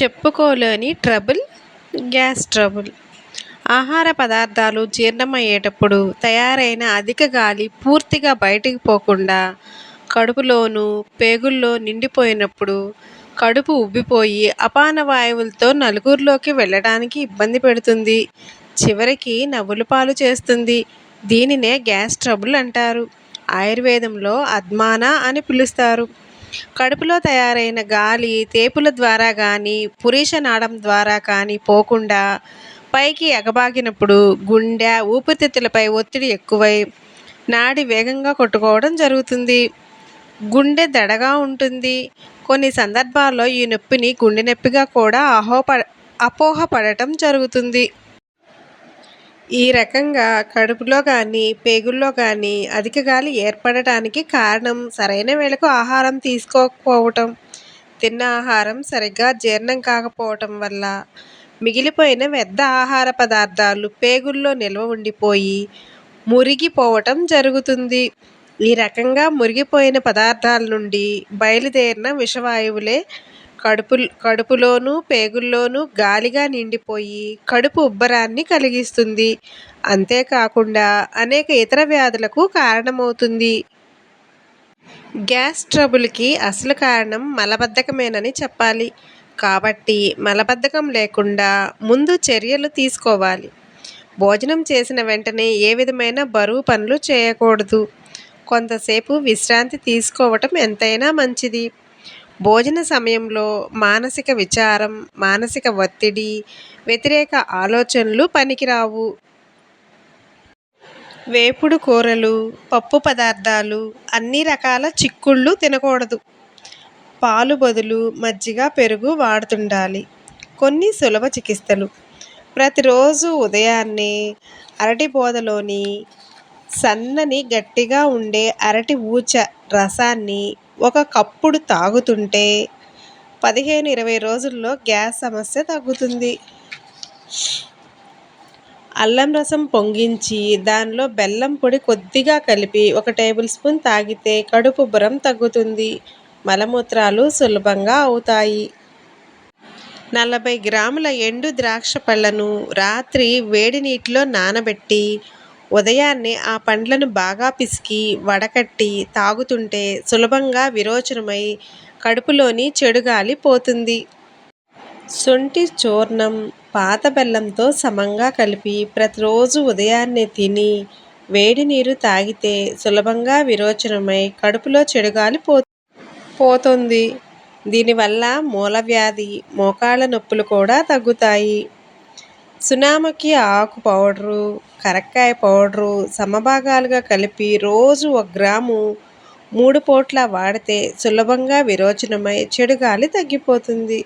చెప్పుకోలేని trouble gas trouble. ఆహార పదార్థాలు జీర్ణమయ్యేటప్పుడు తయారైన అధిక గాలి పూర్తిగా బయటికి పోకుండా కడుపులోనూ పేగుల్లో నిండిపోయినప్పుడు కడుపు ఉబ్బిపోయి అపాన వాయువులతో నలుగురిలోకి వెళ్ళడానికి ఇబ్బంది పెడుతుంది. చివరికి నవ్వుల పాలు చేస్తుంది. దీనినే గ్యాస్ ట్రబుల్ అంటారు. ఆయుర్వేదంలో అద్మానా అని పిలుస్తారు. కడుపులో తయారైన గాలి తేపుల ద్వారా కానీ పురీష నాడం ద్వారా కానీ పోకుండా పైకి ఎగబాకినప్పుడు గుండె ఊపిరితిత్తులపై ఒత్తిడి ఎక్కువై నాడి వేగంగా కొట్టుకోవడం జరుగుతుంది. గుండె దడగా ఉంటుంది. కొన్ని సందర్భాల్లో ఈ నొప్పిని గుండె నొప్పిగా కూడా అహోప అపోహపడటం జరుగుతుంది. ఈ రకంగా కడుపులో కానీ పేగుల్లో కానీ అధిక గాలి ఏర్పడటానికి కారణం సరైన వేళకు ఆహారం తీసుకోకపోవటం. తిన్న ఆహారం సరిగ్గా జీర్ణం కాకపోవటం వల్ల మిగిలిపోయిన వ్యర్థ ఆహార పదార్థాలు పేగుల్లో నిల్వ ఉండిపోయి మురిగిపోవటం జరుగుతుంది. ఈ రకంగా మురిగిపోయిన పదార్థాల నుండి బయలుదేరిన విషవాయువులే కడుపు కడుపులోనూ పేగుల్లోనూ గాలిగా నిండిపోయి కడుపు ఉబ్బరాన్ని కలిగిస్తుంది. అంతేకాకుండా అనేక ఇతర వ్యాధులకు కారణమవుతుంది. గ్యాస్ ట్రబుల్కి అసలు కారణం మలబద్ధకమేనని చెప్పాలి. కాబట్టి మలబద్ధకం లేకుండా ముందు చర్యలు తీసుకోవాలి. భోజనం చేసిన వెంటనే ఏ విధమైన బరువు పనులు చేయకూడదు. కొంతసేపు విశ్రాంతి తీసుకోవటం ఎంతైనా మంచిది. భోజన సమయంలో మానసిక విచారం మానసిక ఒత్తిడి వ్యతిరేక ఆలోచనలు పనికిరావు. వేపుడు కూరలు పప్పు పదార్థాలు అన్ని రకాల చిక్కుళ్ళు తినకూడదు. పాలు బదులు మజ్జిగ పెరుగు వాడుతుండాలి. కొన్ని సులభ చికిత్సలు. ప్రతిరోజు ఉదయాన్నే అరటి బోదలోని సన్నని గట్టిగా ఉండే అరటి ఊచ రసాన్ని ఒక కప్పుడు తాగుతుంటే పదిహేను ఇరవై రోజుల్లో గ్యాస్ సమస్య తగ్గుతుంది. అల్లం రసం పొంగించి దానిలో బెల్లం పొడి కొద్దిగా కలిపి ఒక టేబుల్ స్పూన్ తాగితే కడుపు బురం తగ్గుతుంది. మలమూత్రాలు సులభంగా అవుతాయి. నలభై గ్రాముల ఎండు ద్రాక్ష పళ్ళను రాత్రి వేడి నీటిలో నానబెట్టి ఉదయాన్నే ఆ పండ్లను బాగా పిసికి వడకట్టి తాగుతుంటే సులభంగా విరోచనమై కడుపులోని చెడు గాలి పోతుంది. శొంఠి చూర్ణం పాత బెల్లంతో సమంగా కలిపి ప్రతిరోజు ఉదయాన్నే తిని వేడి నీరు తాగితే సులభంగా విరోచనమై కడుపులో చెడుగాలి పో పోతుంది. దీనివల్ల మూలవ్యాధి మోకాళ్ళ నొప్పులు కూడా తగ్గుతాయి. సునామకి ఆకు పౌడరు కరక్కాయ పౌడరు సమభాగాలుగా కలిపి రోజు ఒక గ్రాము మూడు పూట్ల వాడితే సులభంగా విరోచనమై చెడు గాలి తగ్గిపోతుంది.